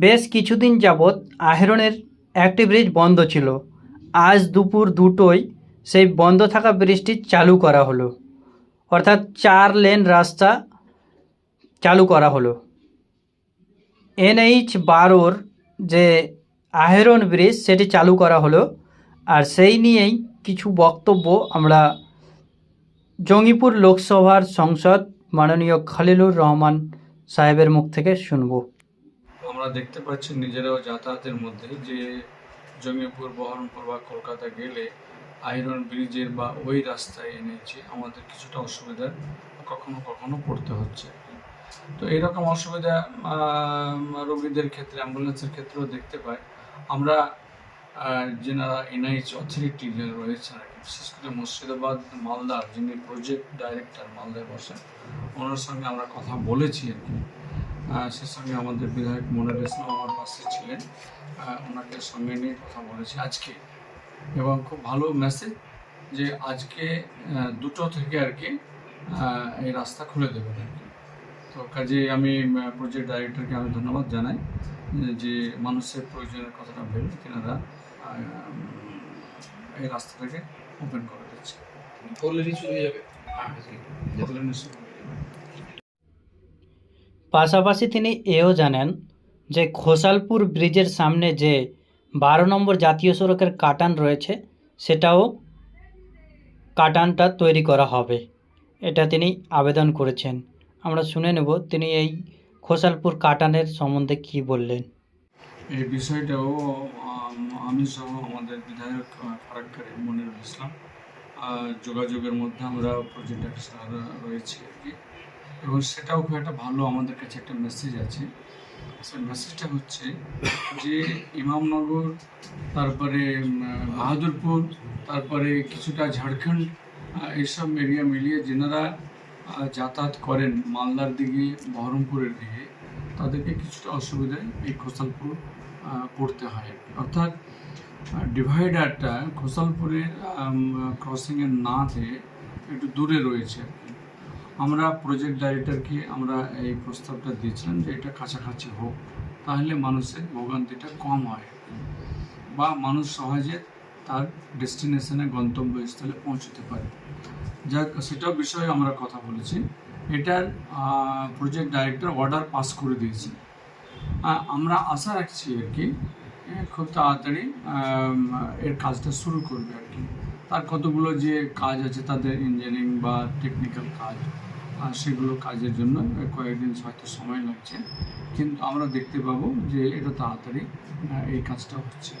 বেশ কিছুদিন যাবৎ আহেরনের একটি ব্রিজ বন্ধ ছিল। আজ দুপুর দুটোয় সেই বন্ধ থাকা ব্রিজটি চালু করা হলো। অর্থাৎ চার লেন রাস্তা চালু করা হলো। এনএইচ বারোর যে আহেরন ব্রিজ, সেটি চালু করা হলো। আর সেই নিয়েই কিছু বক্তব্য আমরা জঙ্গিপুর লোকসভার সংসদ মাননীয় খালিলুর রহমান সাহেবের মুখ থেকে শুনব। আমরা দেখতে পাচ্ছি নিজেরাও যাতায়াতের মধ্যে যে জঙ্গিপুর বহরমপুর বা কলকাতা গেলে আয়রন ব্রিজের বা ওই রাস্তায় এনেছে আমাদের কিছুটা অসুবিধা কখনো কখনো পড়তে হচ্ছে। তো এরকম অসুবিধা রোগীদের ক্ষেত্রে অ্যাম্বুলেন্সের ক্ষেত্রেও দেখতে পাই। আমরা যেনারা এনআইচ অথরিটি যে রয়েছেন আর কি, বিশেষ করে মুর্শিদাবাদ মালদার যিনি প্রজেক্ট ডাইরেক্টর মালদায় বসেন ওনার সঙ্গে আমরা কথা বলেছি আর কি। সে সঙ্গে আমাদের বিধায়ক মনির ইসলাম আমার পাশে ছিলেন। ওনাকে সঙ্গে নিয়ে কথা বলেছি আজকে। এবং খুব ভালো মেসেজ যে আজকে দুটো থেকে আর কি এই রাস্তা খুলে দেবেন আর কি। তো কাজে আমি প্রজেক্ট ডাইরেক্টরকে আমি ধন্যবাদ জানাই যে মানুষের প্রয়োজনের কথাটা ভেবে তেনারা এই রাস্তাটাকে ওপেন করে দিচ্ছে। বলে নিশ্চয়ই হয়ে যাবে। পাশাপাশি তিনি এও জানেন যে খোসালপুর ব্রিজের সামনে যে বারো নম্বর জাতীয় সড়কের কাটান রয়েছে সেটাও কাটানটা তৈরি করা হবে। এটা তিনি আবেদন করেছেন। আমরা শুনে নেব তিনি এই খোসালপুর কাটানের সম্বন্ধে কি বললেন। এই বিষয়টাও আমি সহ আমাদের বিধায়ক আহ, ফারাক্কারের মনিরুল ইসলাম যোগাযোগের মধ্যে আমরা প্রজেক্ট অফিসার রয়েছি আর কি। এবং সেটাও খুব একটা ভালো আমাদের কাছে একটা মেসেজ আছে। সেই মেসেজটা হচ্ছে যে ইমামনগর, তারপরে বাহাদুরপুর, তারপরে কিছুটা ঝাড়খণ্ড এইসব এরিয়া মিলিয়ে যেনারা যাতায়াত করেন মালদার দিকে, বহরমপুরের দিকে, তাদেরকে কিছুটা অসুবিধায় এই খোসালপুর পড়তে হয় অর্থাৎ ডিভাইডারটা খোসালপুরের ক্রসিংয়ের না দিয়ে একটু দূরে রয়েছে আমরা প্রজেক্ট ডাইরেক্টরকে আমরা এই প্রস্তাবটা দিয়েছিলাম যে এটা কাছাকাছি হোক, তাহলে মানুষের ভোগান্তিটা কম হয়। বা মানুষ সহজে তার ডেস্টিনেশনে গন্তব্যস্থলে পৌঁছতে পারে। যা সেটাও বিষয়ে আমরা কথা বলেছি। এটার প্রজেক্ট ডাইরেক্টর অর্ডার পাস করে দিয়েছে। আমরা আশা রাখছি আর কি খুব তাড়াতাড়ি এর কাজটা শুরু করবে আর কি। তার কতগুলো যে কাজ আছে, তাদের ইঞ্জিনিয়ারিং বা টেকনিক্যাল কাজ সেগুলো কাজের জন্য কয়েকদিন হয়তো সময় লাগছে। কিন্তু আমরা দেখতে পাবো যে এটা তাড়াতাড়ি এই কাজটা হচ্ছে।